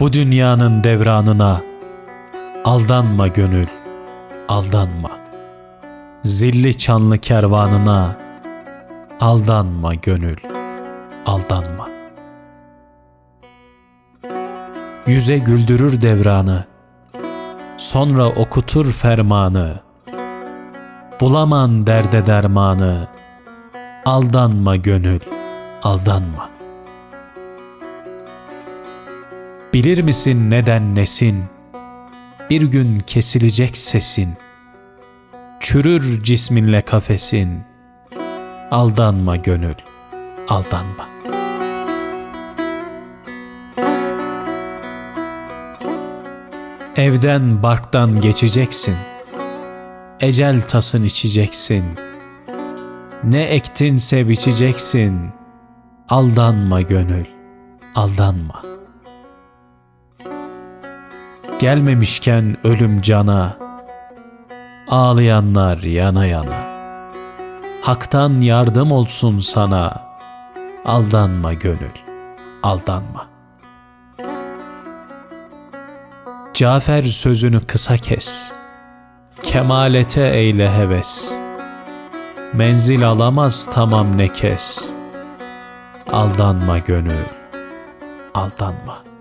Bu dünyanın devranına aldanma gönül, aldanma. Zilli çanlı kervanına aldanma gönül, aldanma. Yüze güldürür devranı, sonra okutur fermanı. Bulaman derde dermanı, aldanma gönül, aldanma. Bilir misin neden nesin? Bir gün kesilecek sesin. Çürür cisminle kafesin. Aldanma gönül, aldanma. Evden barktan geçeceksin. Ecel tasın içeceksin. Ne ektinse biçeceksin. Aldanma gönül, aldanma. Gelmemişken ölüm cana, ağlayanlar yana yana. Hak'tan yardım olsun sana, aldanma gönül, aldanma. Cafer sözünü kısa kes, kemalete eyle heves. Menzil alamaz tamam ne kes, aldanma gönül, aldanma.